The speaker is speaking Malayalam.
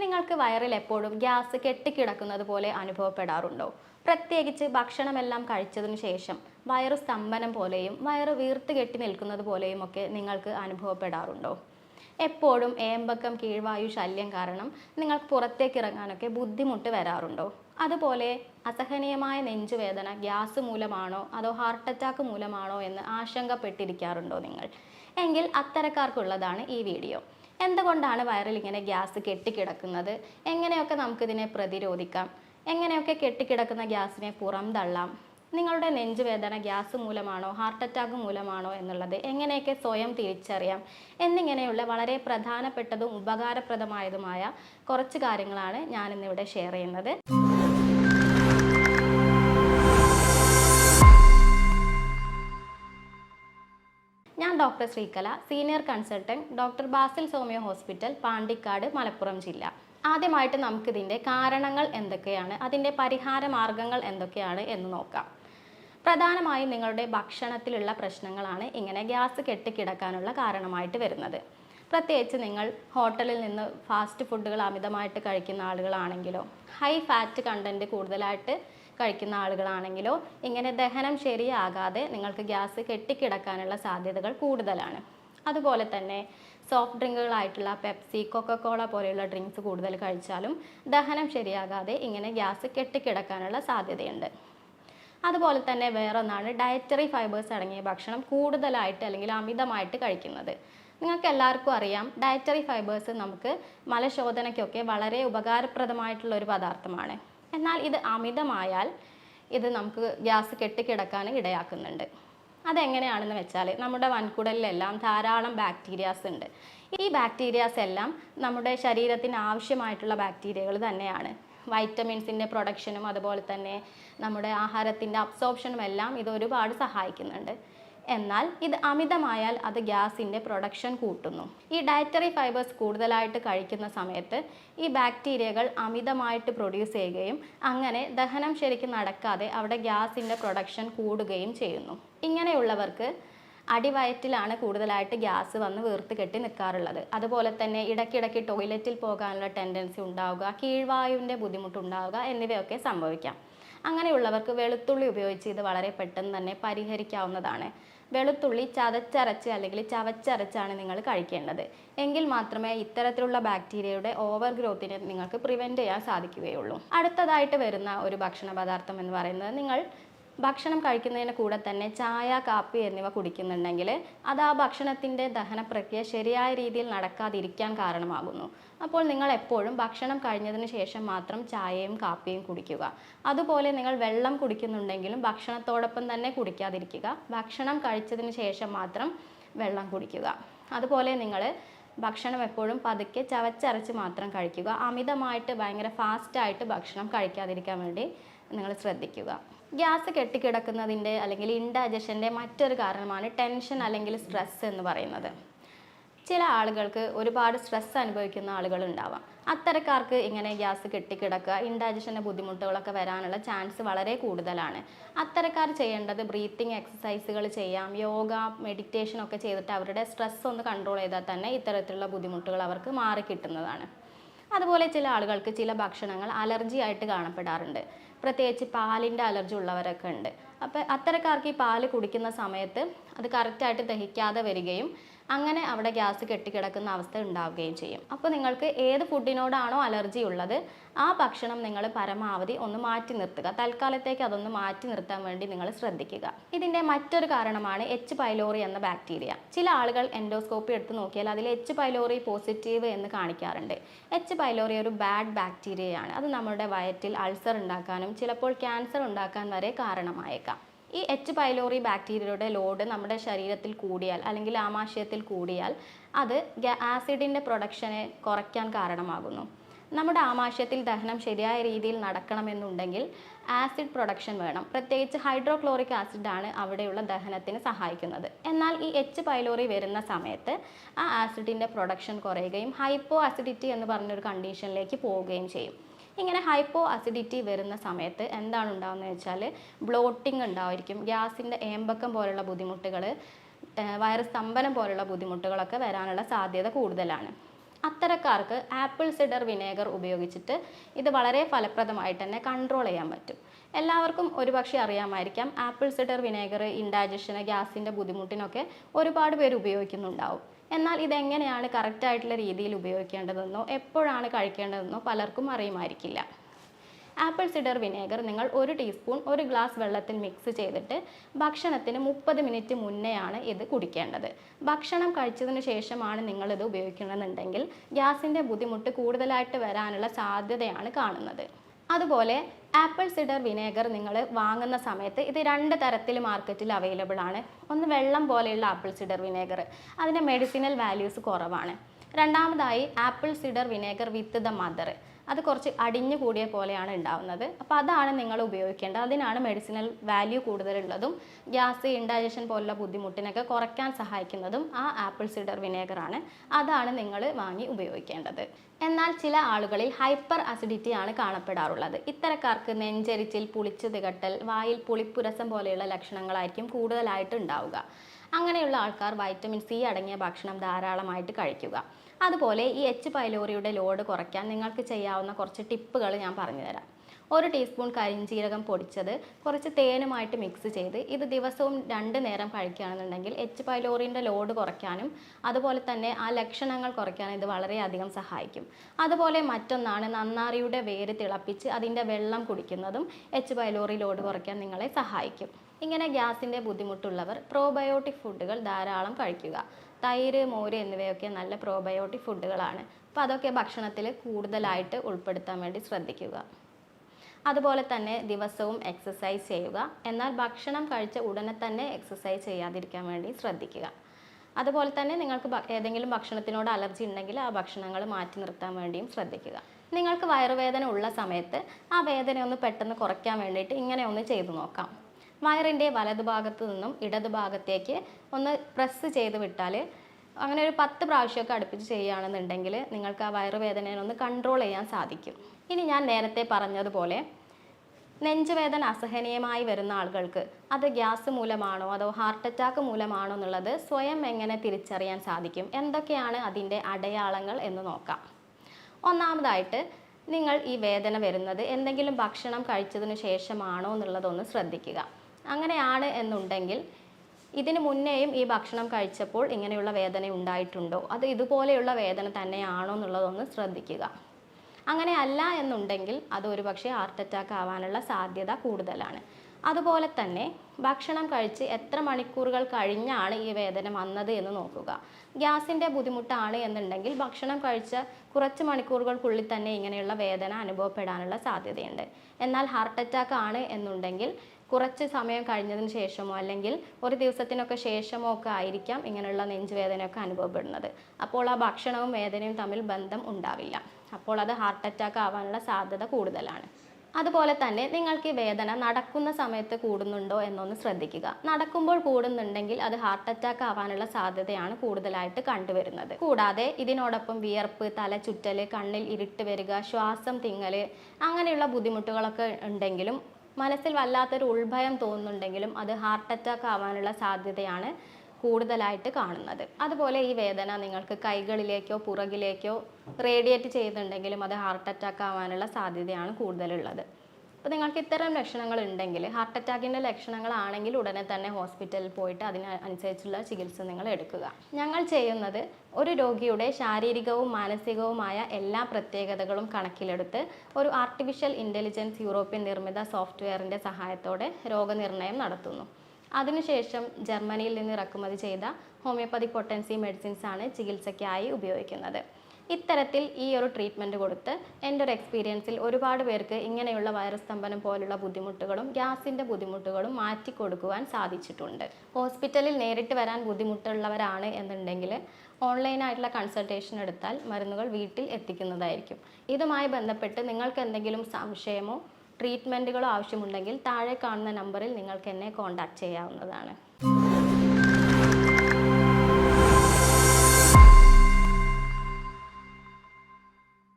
നിങ്ങൾക്ക് വയറിൽ എപ്പോഴും ഗ്യാസ് കെട്ടിക്കിടക്കുന്നത് പോലെ അനുഭവപ്പെടാറുണ്ടോ? പ്രത്യേകിച്ച് ഭക്ഷണമെല്ലാം കഴിച്ചതിന് ശേഷം വയറ് സ്തംഭനം പോലെയും വയറ് വീർത്ത് കെട്ടി നിൽക്കുന്നത് പോലെയും ഒക്കെ നിങ്ങൾക്ക് അനുഭവപ്പെടാറുണ്ടോ? എപ്പോഴും ഏമ്പക്കം കീഴ്വായു ശല്യം കാരണം നിങ്ങൾക്ക് പുറത്തേക്ക് ഇറങ്ങാനൊക്കെ ബുദ്ധിമുട്ട് വരാറുണ്ടോ? അതുപോലെ അസഹനീയമായ നെഞ്ചുവേദന ഗ്യാസ് മൂലമാണോ അതോ ഹാർട്ട് അറ്റാക്ക് മൂലമാണോ എന്ന് ആശങ്കപ്പെട്ടിരിക്കാറുണ്ടോ നിങ്ങൾ? എങ്കിൽ അത്തരക്കാർക്കുള്ളതാണ് ഈ വീഡിയോ. എന്തുകൊണ്ടാണ് വയറിൽ ഇങ്ങനെ ഗ്യാസ് കെട്ടിക്കിടക്കുന്നത്? എങ്ങനെയൊക്കെ നമുക്കിതിനെ പ്രതിരോധിക്കാം? എങ്ങനെയൊക്കെ കെട്ടിക്കിടക്കുന്ന ഗ്യാസിനെ പുറംതള്ളാം നിങ്ങളുടെ നെഞ്ചുവേദന ഗ്യാസ് മൂലമാണോ ഹാർട്ട് അറ്റാക്ക് മൂലമാണോ എന്നുള്ളത് എങ്ങനെയൊക്കെ സ്വയം തിരിച്ചറിയാം? എന്നിങ്ങനെയുള്ള വളരെ പ്രധാനപ്പെട്ടതും ഉപകാരപ്രദമായതുമായ കുറച്ച് കാര്യങ്ങളാണ് ഞാനിന്നിവിടെ ഷെയർ ചെയ്യുന്നത്. Doctor Sreekala senior consultant doctor Basil സോമിയോ hospital Pandikkad Malappuram ജില്ല. ആദ്യമായിട്ട് നമുക്കിതിന്റെ കാരണങ്ങൾ എന്തൊക്കെയാണ്? അതിന്റെ പരിഹാര മാർഗങ്ങൾ എന്തൊക്കെയാണ് എന്ന് നോക്കാം. പ്രധാനമായും നിങ്ങളുടെ ഭക്ഷണത്തിലുള്ള പ്രശ്നങ്ങളാണ് ഇങ്ങനെ ഗ്യാസ് കെട്ടിക്കിടക്കാനുള്ള കാരണമായിട്ട് വരുന്നത്. പ്രത്യേകിച്ച് നിങ്ങൾ ഹോട്ടലിൽ നിന്ന് ഫാസ്റ്റ് ഫുഡുകൾ അമിതമായിട്ട് കഴിക്കുന്ന ആളുകളാണെങ്കിലോ ഹൈ ഫാറ്റ് കണ്ടന്റ് കൂടുതലായിട്ട് കഴിക്കുന്ന ആളുകളാണെങ്കിലോ ഇങ്ങനെ ദഹനം ശരിയാകാതെ നിങ്ങൾക്ക് ഗ്യാസ് കെട്ടിക്കിടക്കാനുള്ള സാധ്യതകൾ കൂടുതലാണ്. അതുപോലെ തന്നെ സോഫ്റ്റ് ഡ്രിങ്കുകളായിട്ടുള്ള പെപ്സി കൊക്കക്കോള പോലെയുള്ള ഡ്രിങ്ക്സ് കൂടുതൽ കഴിച്ചാലും ദഹനം ശരിയാകാതെ ഇങ്ങനെ ഗ്യാസ് കെട്ടിക്കിടക്കാനുള്ള സാധ്യതയുണ്ട്. അതുപോലെ തന്നെ വേറൊന്നാണ് ഡയറ്ററി ഫൈബേഴ്സ് അടങ്ങിയ ഭക്ഷണം കൂടുതലായിട്ട് അല്ലെങ്കിൽ അമിതമായിട്ട് കഴിക്കുന്നത്. നിങ്ങൾക്ക് എല്ലാവർക്കും അറിയാം ഡയറ്ററി ഫൈബേഴ്സ് നമുക്ക് മലശോധനയ്ക്കൊക്കെ വളരെ ഉപകാരപ്രദമായിട്ടുള്ള ഒരു പദാർത്ഥമാണ്. എന്നാൽ ഇത് അമിതമായാൽ ഇത് നമുക്ക് ഗ്യാസ് കെട്ടിക്കിടക്കാൻ ഇടയാക്കുന്നുണ്ട്. അതെങ്ങനെയാണെന്ന് വെച്ചാൽ നമ്മുടെ വൻകുടലിലെല്ലാം ധാരാളം ബാക്ടീരിയാസ് ഉണ്ട്. ഈ ബാക്ടീരിയാസ് എല്ലാം നമ്മുടെ ശരീരത്തിന് ആവശ്യമായിട്ടുള്ള ബാക്ടീരിയകൾ തന്നെയാണ്. വൈറ്റമിൻസിന്റെ പ്രൊഡക്ഷനും അതുപോലെ തന്നെ നമ്മുടെ ആഹാരത്തിന്റെ അബ്സോർപ്ഷനും എല്ലാം ഇത് ഒരുപാട് സഹായിക്കുന്നുണ്ട്. എന്നാൽ ഇത് അമിതമായാൽ അത് ഗ്യാസിന്റെ പ്രൊഡക്ഷൻ കൂട്ടുന്നു. ഈ ഡയറ്ററി ഫൈബേഴ്സ് കൂടുതലായിട്ട് കഴിക്കുന്ന സമയത്ത് ഈ ബാക്ടീരിയകൾ അമിതമായിട്ട് പ്രൊഡ്യൂസ് ചെയ്യുകയും അങ്ങനെ ദഹനം ശരിക്കും നടക്കാതെ അവിടെ ഗ്യാസിന്റെ പ്രൊഡക്ഷൻ കൂടുകയും ചെയ്യുന്നു. ഇങ്ങനെയുള്ളവർക്ക് അടിവയറ്റിലാണ് കൂടുതലായിട്ട് ഗ്യാസ് വന്ന് വീർത്ത് കെട്ടി നിൽക്കാറുള്ളത്. അതുപോലെ തന്നെ ഇടയ്ക്കിടയ്ക്ക് ടോയ്ലറ്റിൽ പോകാനുള്ള ടെൻഡൻസി ഉണ്ടാവുക കീഴ്വായുവിന്റെ ബുദ്ധിമുട്ടുണ്ടാവുക എന്നിവയൊക്കെ സംഭവിക്കാം. അങ്ങനെയുള്ളവർക്ക് വെളുത്തുള്ളി ഉപയോഗിച്ച് ഇത് വളരെ പെട്ടെന്ന് തന്നെ പരിഹരിക്കാവുന്നതാണ്. വെളുത്തുള്ളി ചതച്ചരച്ച് അല്ലെങ്കിൽ ചവച്ചരച്ചാണ് നിങ്ങൾ കഴിക്കേണ്ടത്. എങ്കിൽ മാത്രമേ ഇത്തരത്തിലുള്ള ബാക്ടീരിയയുടെ ഓവർ ഗ്രോത്തിനെ നിങ്ങൾക്ക് പ്രിവെന്റ് ചെയ്യാൻ സാധിക്കുകയുള്ളൂ. അടുത്തതായിട്ട് വരുന്ന ഒരു ഭക്ഷണ പദാർത്ഥം എന്ന് പറയുന്നത് നിങ്ങൾ ഭക്ഷണം കഴിക്കുന്നതിന് കൂടെ തന്നെ ചായ കാപ്പി എന്നിവ കുടിക്കുന്നുണ്ടെങ്കിൽ അത് ആ ഭക്ഷണത്തിന്റെ ദഹന പ്രക്രിയ ശരിയായ രീതിയിൽ നടക്കാതിരിക്കാൻ കാരണമാകുന്നു. അപ്പോൾ നിങ്ങൾ എപ്പോഴും ഭക്ഷണം കഴിഞ്ഞതിന് ശേഷം മാത്രം ചായയും കാപ്പിയും കുടിക്കുക. അതുപോലെ നിങ്ങൾ വെള്ളം കുടിക്കുന്നുണ്ടെങ്കിലും ഭക്ഷണത്തോടൊപ്പം തന്നെ കുടിക്കാതിരിക്കുക. ഭക്ഷണം കഴിച്ചതിന് ശേഷം മാത്രം വെള്ളം കുടിക്കുക. അതുപോലെ നിങ്ങൾ ഭക്ഷണം എപ്പോഴും പതുക്കെ ചവച്ചരച്ച് മാത്രം കഴിക്കുക. അമിതമായിട്ട് ഭയങ്കര ഫാസ്റ്റായിട്ട് ഭക്ഷണം കഴിക്കാതിരിക്കാൻ വേണ്ടി നിങ്ങൾ ശ്രദ്ധിക്കുക. ഗ്യാസ് കെട്ടിക്കിടക്കുന്നതിന്റെ അല്ലെങ്കിൽ ഇൻഡൈജഷന്റെ മറ്റൊരു കാരണമാണ് ടെൻഷൻ അല്ലെങ്കിൽ സ്ട്രെസ് എന്ന് പറയുന്നത്. ചില ആളുകൾക്ക് ഒരുപാട് സ്ട്രെസ് അനുഭവിക്കുന്ന ആളുകൾ ഉണ്ടാവാം അത്തരക്കാർക്ക് ഇങ്ങനെ ഗ്യാസ് കെട്ടിക്കിടക്കുക ഇൻഡൈജഷന്റെ ബുദ്ധിമുട്ടുകളൊക്കെ വരാനുള്ള ചാൻസ് വളരെ കൂടുതലാണ്. അത്തരക്കാർ ചെയ്യേണ്ടത് ബ്രീത്തിങ് എക്സസൈസുകൾ ചെയ്യാം യോഗ മെഡിറ്റേഷൻ ഒക്കെ ചെയ്തിട്ട് അവരുടെ സ്ട്രെസ് ഒന്ന് കൺട്രോൾ ചെയ്താൽ തന്നെ ഇത്തരത്തിലുള്ള ബുദ്ധിമുട്ടുകൾ അവർക്ക് മാറിക്കിട്ടുന്നതാണ്. അതുപോലെ ചില ആളുകൾക്ക് ചില ഭക്ഷണങ്ങൾ അലർജി ആയിട്ട് കാണപ്പെടാറുണ്ട്. പ്രത്യേകിച്ച് പാലിന്റെ അലർജി ഉള്ളവരൊക്കെ ഉണ്ട്. അപ്പോൾ അത്തരക്കാർക്ക് ഈ പാൽ കുടിക്കുന്ന സമയത്ത് അത് കറക്റ്റായിട്ട് ദഹിക്കാതെ വരികയും അങ്ങനെ അവിടെ ഗ്യാസ് കെട്ടിക്കിടക്കുന്ന അവസ്ഥ ഉണ്ടാവുകയും ചെയ്യും. അപ്പോൾ നിങ്ങൾക്ക് ഏത് ഫുഡിനോടാണോ അലർജി ഉള്ളത് ആ ഭക്ഷണം നിങ്ങൾ പരമാവധി ഒന്ന് മാറ്റി നിർത്തുക. തൽക്കാലത്തേക്ക് അതൊന്ന് മാറ്റി നിർത്താൻ വേണ്ടി നിങ്ങൾ ശ്രദ്ധിക്കുക. ഇതിന്റെ മറ്റൊരു കാരണമാണ് എച്ച് പൈലോറി എന്ന ബാക്ടീരിയ ചില ആളുകൾ എൻഡോസ്കോപ്പി എടുത്ത് നോക്കിയാൽ അതിൽ എച്ച് പൈലോറി പോസിറ്റീവ് എന്ന് കാണിക്കാറുണ്ട്. എച്ച് പൈലോറി ഒരു ബാഡ് ബാക്ടീരിയയാണ് അത് നമ്മുടെ വയറ്റിൽ അൾസർ ഉണ്ടാക്കാനും ചിലപ്പോൾ ക്യാൻസർ ഉണ്ടാക്കാൻ വരെ കാരണമായേക്കാം. ഈ എച്ച് പൈലോറി ബാക്ടീരിയയുടെ ലോഡ് നമ്മുടെ ശരീരത്തിൽ കൂടിയാൽ അല്ലെങ്കിൽ ആമാശയത്തിൽ കൂടിയാൽ അത് ആസിഡിന്റെ പ്രൊഡക്ഷനെ കുറയ്ക്കാൻ കാരണമാകുന്നു. നമ്മുടെ ആമാശയത്തിൽ ദഹനം ശരിയായ രീതിയിൽ നടക്കണമെന്നുണ്ടെങ്കിൽ ആസിഡ് പ്രൊഡക്ഷൻ വേണം. പ്രത്യേകിച്ച് ഹൈഡ്രോക്ലോറിക് ആസിഡാണ് അവിടെയുള്ള ദഹനത്തിന് സഹായിക്കുന്നത്. എന്നാൽ ഈ എച്ച് പൈലോറി വരുന്ന സമയത്ത് ആ ആസിഡിന്റെ പ്രൊഡക്ഷൻ കുറയുകയും ഹൈപ്പോ ആസിഡിറ്റി എന്ന് പറഞ്ഞൊരു കണ്ടീഷനിലേക്ക് പോവുകയും ചെയ്യും. ഇങ്ങനെ ഹൈപ്പോ അസിഡിറ്റി വരുന്ന സമയത്ത് എന്താണ് ഉണ്ടാകുന്നത് വെച്ചാൽ ബ്ലോട്ടിംഗ് ഉണ്ടായിരിക്കും. ഗ്യാസിന്റെ ഏമ്പക്കം പോലുള്ള ബുദ്ധിമുട്ടുകൾ വയറ് സ്തംഭനം പോലുള്ള ബുദ്ധിമുട്ടുകളൊക്കെ വരാനുള്ള സാധ്യത കൂടുതലാണ്. അത്തരക്കാർക്ക് ആപ്പിൾ സിഡർ വിനേഗർ ഉപയോഗിച്ചിട്ട് ഇത് വളരെ ഫലപ്രദമായിട്ട് തന്നെ കൺട്രോൾ ചെയ്യാൻ പറ്റും. എല്ലാവർക്കും ഒരുപക്ഷെ അറിയാമായിരിക്കാം. ആപ്പിൾ സിഡർ വിനേഗർ ഇൻഡൈജഷന് ഗ്യാസിന്റെ ബുദ്ധിമുട്ടിനൊക്കെ ഒരുപാട് പേര് ഉപയോഗിക്കുന്നുണ്ടാവും. എന്നാൽ ഇതെങ്ങനെയാണ് കറക്റ്റായിട്ടുള്ള രീതിയിൽ ഉപയോഗിക്കേണ്ടതെന്നോ എപ്പോഴാണ് കഴിക്കേണ്ടതെന്നോ പലർക്കും അറിയുമായിരിക്കില്ല. ആപ്പിൾ സിഡർ വിനേഗർ നിങ്ങൾ ഒരു ടീസ്പൂൺ ഒരു ഗ്ലാസ് വെള്ളത്തിൽ മിക്സ് ചെയ്തിട്ട് ഭക്ഷണത്തിന് മുപ്പത് മിനിറ്റ് മുന്നെയാണ് ഇത് കുടിക്കേണ്ടത്. ഭക്ഷണം കഴിച്ചതിന് ശേഷമാണ് നിങ്ങളിത് ഉപയോഗിക്കണമെന്നുണ്ടെങ്കിൽ ഗ്യാസിന്റെ ബുദ്ധിമുട്ട് കൂടുതലായിട്ട് വരാനുള്ള സാധ്യതയാണ് കാണുന്നത്. അതുപോലെ ആപ്പിൾ സിഡർ വിനേഗർ നിങ്ങൾ വാങ്ങുന്ന സമയത്ത് ഇത് രണ്ട് തരത്തിൽ മാർക്കറ്റിൽ അവൈലബിൾ ആണ്. ഒന്ന് വെള്ളം പോലെയുള്ള ആപ്പിൾ സിഡർ വിനേഗർ. അതിന്റെ മെഡിസിനൽ വാല്യൂസ് കുറവാണ്. രണ്ടാമതായി apple cider vinegar with the mother. അത് കുറച്ച് അടിഞ്ഞു കൂടിയ പോലെയാണ് ഉണ്ടാവുന്നത്. അപ്പോൾ അതാണ് നിങ്ങൾ ഉപയോഗിക്കേണ്ടത്. അതിനാണ് മെഡിസിനൽ വാല്യൂ കൂടുതലുള്ളതും ഗ്യാസ് ഇൻഡൈജഷൻ പോലുള്ള ബുദ്ധിമുട്ടിനൊക്കെ കുറയ്ക്കാൻ സഹായിക്കുന്നതും ആ ആപ്പിൾ സിഡർ വിനേഗറാണ് അതാണ് നിങ്ങൾ വാങ്ങി ഉപയോഗിക്കേണ്ടത്. എന്നാൽ ചില ആളുകളിൽ ഹൈപ്പർ അസിഡിറ്റി ആണ് കാണപ്പെടാറുള്ളത്. ഇത്തരക്കാർക്ക് നെഞ്ചരിച്ചിൽ പുളിച്ചു തികട്ടൽ വായിൽ പുളിപ്പുരസം പോലെയുള്ള ലക്ഷണങ്ങളായിരിക്കും കൂടുതലായിട്ട് ഉണ്ടാവുക. അങ്ങനെയുള്ള ആൾക്കാർ വൈറ്റമിൻ സി അടങ്ങിയ ഭക്ഷണം ധാരാളമായിട്ട് കഴിക്കുക. അതുപോലെ ഈ എച്ച് പൈലോറിയുടെ ലോഡ് കുറയ്ക്കാൻ നിങ്ങൾക്ക് ചെയ്യാവുന്ന കുറച്ച് ടിപ്പുകൾ ഞാൻ പറഞ്ഞുതരാം ഒരു ടീസ്പൂൺ കരിഞ്ചീരകം പൊടിച്ചത് കുറച്ച് തേനുമായിട്ട് മിക്സ് ചെയ്ത് ഇത് ദിവസവും രണ്ട് നേരം കഴിക്കുകയാണെന്നുണ്ടെങ്കിൽ എച്ച് പൈലോറിന്റെ ലോഡ് കുറയ്ക്കാനും അതുപോലെ തന്നെ ആ ലക്ഷണങ്ങൾ കുറയ്ക്കാനും ഇത് വളരെയധികം സഹായിക്കും. അതുപോലെ മറ്റൊന്നാണ് നന്നാറിയുടെ വേര് തിളപ്പിച്ച് അതിന്റെ വെള്ളം കുടിക്കുന്നതും എച്ച് പൈലോറി ലോഡ് കുറയ്ക്കാൻ നിങ്ങളെ സഹായിക്കും. ഇങ്ങനെ ഗ്യാസിന്റെ ബുദ്ധിമുട്ടുള്ളവർ പ്രോബയോട്ടിക് ഫുഡുകൾ ധാരാളം കഴിക്കുക. തൈര് മോര് എന്നിവയൊക്കെ നല്ല പ്രോബയോട്ടിക് ഫുഡുകളാണ് അപ്പോൾ അതൊക്കെ ഭക്ഷണത്തിൽ കൂടുതലായിട്ട് ഉൾപ്പെടുത്താൻ വേണ്ടി ശ്രദ്ധിക്കുക. അതുപോലെ തന്നെ ദിവസവും എക്സസൈസ് ചെയ്യുക. എന്നാൽ ഭക്ഷണം കഴിച്ച ഉടനെ തന്നെ എക്സസൈസ് ചെയ്യാതിരിക്കാൻ വേണ്ടി ശ്രദ്ധിക്കുക. അതുപോലെ തന്നെ നിങ്ങൾക്ക് ഏതെങ്കിലും ഭക്ഷണത്തിനോട് അലർജി ഉണ്ടെങ്കിൽ ആ ഭക്ഷണങ്ങൾ മാറ്റി നിർത്താൻ വേണ്ടിയും ശ്രദ്ധിക്കുക. നിങ്ങൾക്ക് വയറുവേദന ഉള്ള സമയത്ത് ആ വേദന ഒന്ന് പെട്ടെന്ന് കുറയ്ക്കാൻ വേണ്ടിയിട്ട് ഇങ്ങനെ ഒന്ന് ചെയ്തു നോക്കാം. വയറിന്റെ വലതുഭാഗത്ത് നിന്നും ഇടതുഭാഗത്തേക്ക് ഒന്ന് പ്രസ് ചെയ്ത് വിട്ടാൽ അങ്ങനെ ഒരു പത്ത് പ്രാവശ്യമൊക്കെ അടുപ്പിച്ച് ചെയ്യുകയാണെന്നുണ്ടെങ്കിൽ നിങ്ങൾക്ക് ആ വയറുവേദനയെ ഒന്ന് കൺട്രോൾ ചെയ്യാൻ സാധിക്കും. ഇനി ഞാൻ നേരത്തെ പറഞ്ഞതുപോലെ നെഞ്ചുവേദന അസഹനീയമായി വരുന്ന ആളുകൾക്ക് അത് ഗ്യാസ് മൂലമാണോ അതോ ഹാർട്ട് അറ്റാക്ക് മൂലമാണോ എന്നുള്ളത് സ്വയം എങ്ങനെ തിരിച്ചറിയാൻ സാധിക്കും? എന്തൊക്കെയാണ് അതിന്റെ അടയാളങ്ങൾ എന്ന് നോക്കാം. ഒന്നാമതായിട്ട് നിങ്ങൾ ഈ വേദന വരുന്നത് എന്തെങ്കിലും ഭക്ഷണം കഴിച്ചതിന് ശേഷമാണോ എന്നുള്ളതൊന്ന് ശ്രദ്ധിക്കുക. അങ്ങനെയാണ് എന്നുണ്ടെങ്കിൽ ഇതിന് മുന്നേയും ഈ ഭക്ഷണം കഴിച്ചപ്പോൾ ഇങ്ങനെയുള്ള വേദന ഉണ്ടായിട്ടുണ്ടോ? അത് ഇതുപോലെയുള്ള വേദന തന്നെയാണോ എന്നുള്ളതൊന്ന് ശ്രദ്ധിക്കുക. അങ്ങനെ അല്ല എന്നുണ്ടെങ്കിൽ അത് ഒരുപക്ഷെ ഹാർട്ട് അറ്റാക്ക് ആവാനുള്ള സാധ്യത കൂടുതലാണ്. അതുപോലെ തന്നെ ഭക്ഷണം കഴിച്ച് എത്ര മണിക്കൂറുകൾ കഴിഞ്ഞാണ് ഈ വേദന വന്നത് എന്ന് നോക്കുക. ഗ്യാസിന്റെ ബുദ്ധിമുട്ടാണ് എന്നുണ്ടെങ്കിൽ ഭക്ഷണം കഴിച്ച കുറച്ച് മണിക്കൂറുകൾക്കുള്ളിൽ തന്നെ ഇങ്ങനെയുള്ള വേദന അനുഭവപ്പെടാനുള്ള സാധ്യതയുണ്ട്. എന്നാൽ ഹാർട്ട് അറ്റാക്ക് ആണ് എന്നുണ്ടെങ്കിൽ കുറച്ച് സമയം കഴിഞ്ഞതിന് ശേഷമോ അല്ലെങ്കിൽ ഒരു ദിവസത്തിനൊക്കെ ശേഷമോ ഒക്കെ ആയിരിക്കാം ഇങ്ങനെയുള്ള നെഞ്ചുവേദനയൊക്കെ അനുഭവപ്പെടുന്നത്. അപ്പോൾ ആ ഭക്ഷണവും വേദനയും തമ്മിൽ ബന്ധം ഉണ്ടാവില്ല. അപ്പോൾ അത് ഹാർട്ട് അറ്റാക്ക് ആവാനുള്ള സാധ്യത കൂടുതലാണ്. അതുപോലെ തന്നെ നിങ്ങൾക്ക് ഈ വേദന നടക്കുന്ന സമയത്ത് കൂടുന്നുണ്ടോ എന്നൊന്ന് ശ്രദ്ധിക്കുക. നടക്കുമ്പോൾ കൂടുന്നുണ്ടെങ്കിൽ അത് ഹാർട്ട് അറ്റാക്ക് ആവാനുള്ള സാധ്യതയാണ് കൂടുതലായിട്ട് കണ്ടുവരുന്നത്. കൂടാതെ ഇതിനോടൊപ്പം വിയർപ്പ് തല ചുറ്റൽ കണ്ണിൽ ഇരുട്ട് വരിക ശ്വാസം തിങ്ങൽ അങ്ങനെയുള്ള ബുദ്ധിമുട്ടുകളൊക്കെ ഉണ്ടെങ്കിലും മനസ്സിൽ വല്ലാത്തൊരു ഉൾഭയം തോന്നുന്നുണ്ടെങ്കിലും അത് ഹാർട്ട് അറ്റാക്ക് ആവാനുള്ള സാധ്യതയാണ് കൂടുതലായിട്ട് കാണുന്നത്. അതുപോലെ ഈ വേദന നിങ്ങൾക്ക് കൈകളിലേക്കോ പുറകിലേക്കോ റേഡിയേറ്റ് ചെയ്യുന്നുണ്ടെങ്കിലും അത് ഹാർട്ട് അറ്റാക്ക് ആവാനുള്ള സാധ്യതയാണ് കൂടുതലുള്ളത്. അപ്പോൾ നിങ്ങൾക്ക് ഇത്തരം ലക്ഷണങ്ങൾ ഉണ്ടെങ്കിൽ ഹാർട്ട് അറ്റാക്കിന്റെ ലക്ഷണങ്ങളാണെങ്കിൽ ഉടനെ തന്നെ ഹോസ്പിറ്റലിൽ പോയിട്ട് അതിന് അനുസരിച്ചുള്ള ചികിത്സ നിങ്ങൾ എടുക്കുക. ഞങ്ങൾ ചെയ്യുന്നത് ഒരു രോഗിയുടെ ശാരീരികവും മാനസികവുമായ എല്ലാ പ്രത്യേകതകളും കണക്കിലെടുത്ത് ഒരു ആർട്ടിഫിഷ്യൽ ഇന്റലിജൻസ് യൂറോപ്യൻ നിർമ്മിത സോഫ്റ്റ്വെയറിന്റെ സഹായത്തോടെ രോഗനിർണയം നടത്തുന്നു. അതിനുശേഷം ജർമ്മനിയിൽ നിന്ന് ഇറക്കുമതി ചെയ്ത ഹോമിയോപ്പതി പൊട്ടൻസി മെഡിസിൻസാണ് ചികിത്സയ്ക്കായി ഉപയോഗിക്കുന്നത്. ഇത്തരത്തിൽ ഈ ഒരു ട്രീറ്റ്മെന്റ് കൊടുത്ത് എന്റെ ഒരു എക്സ്പീരിയൻസിൽ ഒരുപാട് പേർക്ക് ഇങ്ങനെയുള്ള വൈറസ് സ്തംഭനം പോലുള്ള ബുദ്ധിമുട്ടുകളും ഗ്യാസിന്റെ ബുദ്ധിമുട്ടുകളും മാറ്റി കൊടുക്കുവാൻ സാധിച്ചിട്ടുണ്ട്. ഹോസ്പിറ്റലിൽ നേരിട്ട് വരാൻ ബുദ്ധിമുട്ടുള്ളവരാണ് എന്നുണ്ടെങ്കിൽ ഓൺലൈനായിട്ടുള്ള കൺസൾട്ടേഷൻ എടുത്താൽ മരുന്നുകൾ വീട്ടിൽ എത്തിക്കുന്നതായിരിക്കും. ഇതുമായി ബന്ധപ്പെട്ട് നിങ്ങൾക്ക് എന്തെങ്കിലും സംശയമോ ട്രീറ്റ്മെന്റുകളോ ആവശ്യമുണ്ടെങ്കിൽ താഴെ കാണുന്ന നമ്പറിൽ നിങ്ങൾക്ക് എന്നെ കോൺടാക്റ്റ് ചെയ്യാവുന്നതാണ്.